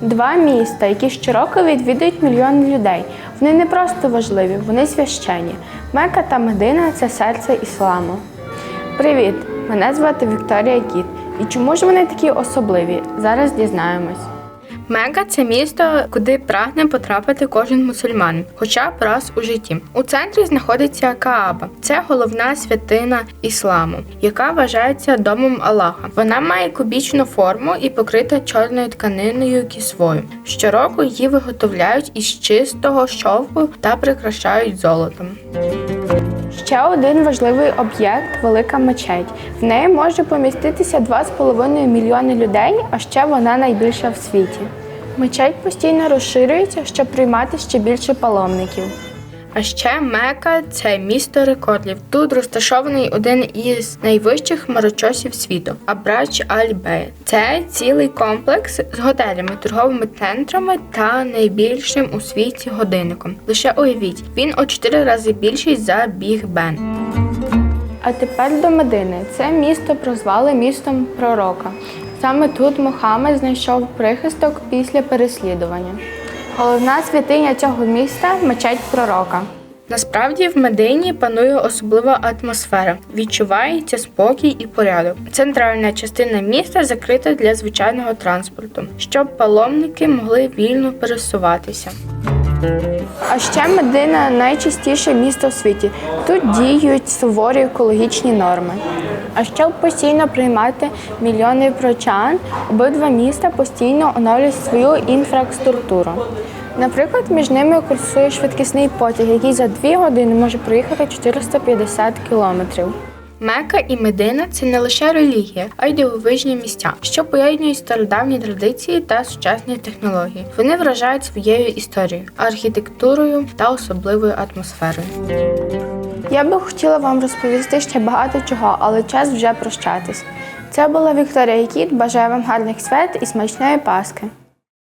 Два міста, які щороку відвідують мільйони людей. Вони не просто важливі, вони священні. Мека та Медина це серце ісламу. Привіт! Мене звати Вікторія Кіт. І чому ж вони такі особливі? Зараз дізнаємось. Мека це місто, куди прагне потрапити кожен мусульман, хоча б раз у житті. У центрі знаходиться Кааба. Це головна святина ісламу, яка вважається домом Аллаха. Вона має кубічну форму і покрита чорною тканиною кісвою. Щороку її виготовляють із чистого шовку та прикрашають золотом. Ще один важливий об'єкт велика мечеть. В неї може поміститися 2,5 мільйони людей, а ще вона найбільша в світі. Мечеть постійно розширюється, щоб приймати ще більше паломників. А ще Мека це місто рекордів. Тут розташований один із найвищих хмарочосів світу Абрач Аль-Бей. Це цілий комплекс з готелями, торговими центрами та найбільшим у світі годинником. Лише уявіть, він у 4 рази більший за Біг Бен. А тепер до Медини. Це місто прозвали містом пророка. Саме тут Мохамед знайшов прихисток після переслідування. Головна святиня цього міста мечеть пророка. Насправді в Медині панує особлива атмосфера. Відчувається спокій і порядок. Центральна частина міста закрита для звичайного транспорту, щоб паломники могли вільно пересуватися. А ще Медина найчистіше місто в світі. Тут діють суворі екологічні норми. А щоб постійно приймати мільйони прочан, обидва міста постійно оновлюють свою інфраструктуру. Наприклад, між ними курсує швидкісний потяг, який за дві години може проїхати 450 кілометрів. Мека і Медина це не лише релігія, а й дивовижні місця, що поєднують стародавні традиції та сучасні технології. Вони вражають своєю історією, архітектурою та особливою атмосферою. Я би хотіла вам розповісти ще багато чого, але час вже прощатись. Це була Вікторія Кіт. Бажаю вам гарних свят і смачної паски.